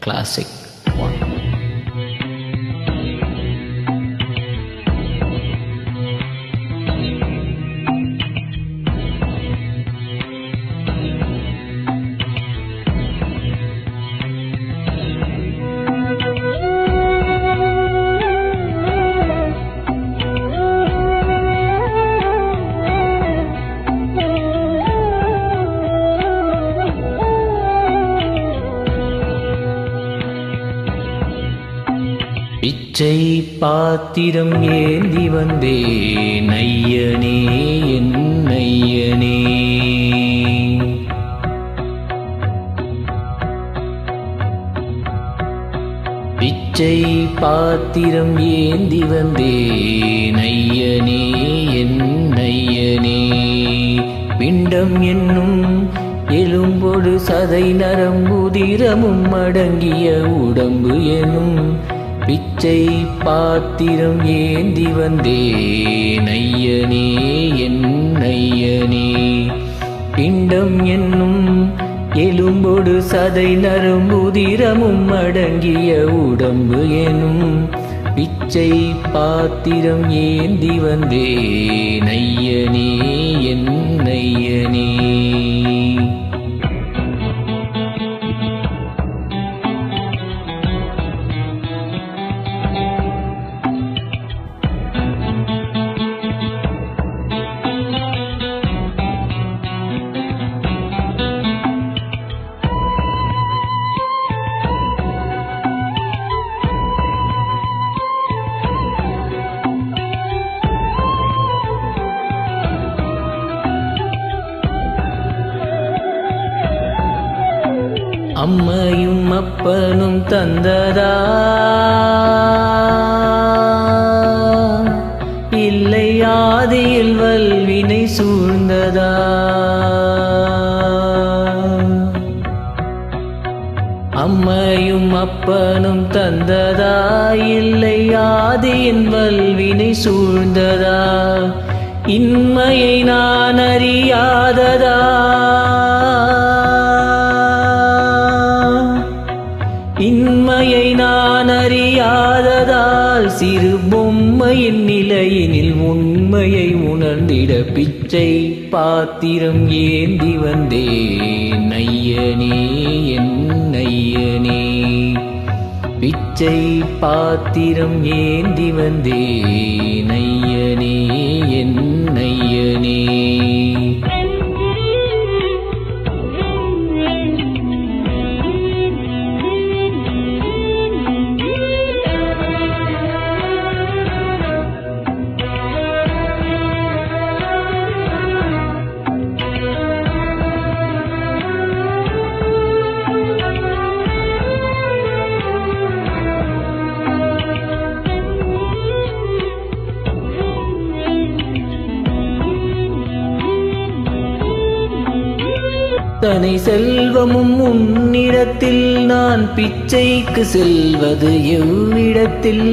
classic பிச்சை பாத்திரம் ஏந்தி வந்தேன் ஐயனே என் ஐயனே. பிச்சை பாத்திரம் ஏந்தி வந்தேன் ஐயனே என் ஐயனே. பிண்டம் என்னும் எலும்பொடு சதை நரம்புதிரமும் அடங்கிய உடம்பு எனும் பிச்சை பாத்திரம் ஏந்தி வந்தேன் ஐயனே என் ஐயனே. பிண்டம் என்னும் எலும்பொடு சதை நரம்புதிரமும் அடங்கிய உடம்பு எனும் பிச்சை பாத்திரம் ஏந்தி வந்தேன் ஐயனே என் அம்மையும் அப்பனும் தந்ததா? இல்லை ஆதியில் வல்வினை சூழ்ந்ததா? அம்மையும் அப்பனும் தந்ததா? இல்லை ஆதியின் வல்வினை சூழ்ந்ததா? இன்மையை நான் அறியாததா? நான் அறியாததால் சிறு பொம்மையின் நிலையினில் உண்மையை உணர்ந்திட பிச்சை பாத்திரம் ஏந்தி வந்தேன். ஐயனே என் ஐயனே. பிச்சை பாத்திரம் ஏந்தி வந்தேன். அத்தனை செல்வமும் உன்னிடத்தில் நான் பிச்சைக்கு செல்வது எவ்விடத்தில்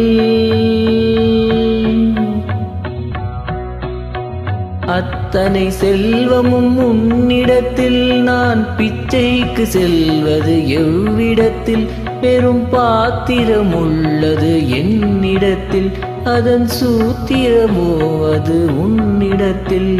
அத்தனை செல்வமும் உன்னிடத்தில் நான் பிச்சைக்கு செல்வது எவ்விடத்தில்? பெரும் பாத்திரம் உள்ளது என்னிடத்தில். அதன் சூத்திரமோ அது உன்னிடத்தில்.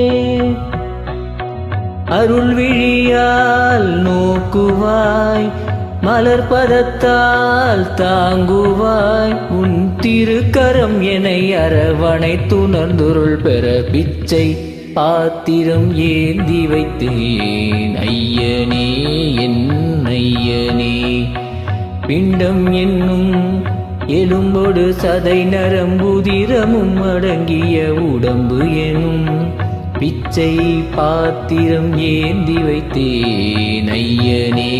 அருள் விழியால் நோக்குவாய் மலர் பதத்தால் தாங்குவாய் உன் திருக்கரம் என்னை அரவணை துணர்ந்துருள் பெற பிச்சை பாத்திரம் ஏந்தி வைத்தேன். ஐயனே என் ஐயனே பிண்டம் என்னும் எலும்பொடு சதை நரம்புதிரமும் அடங்கிய உடம்பு எனும் பிச்சை பாத்திரம் ஏந்தி வைத்தேன் ஐயனே.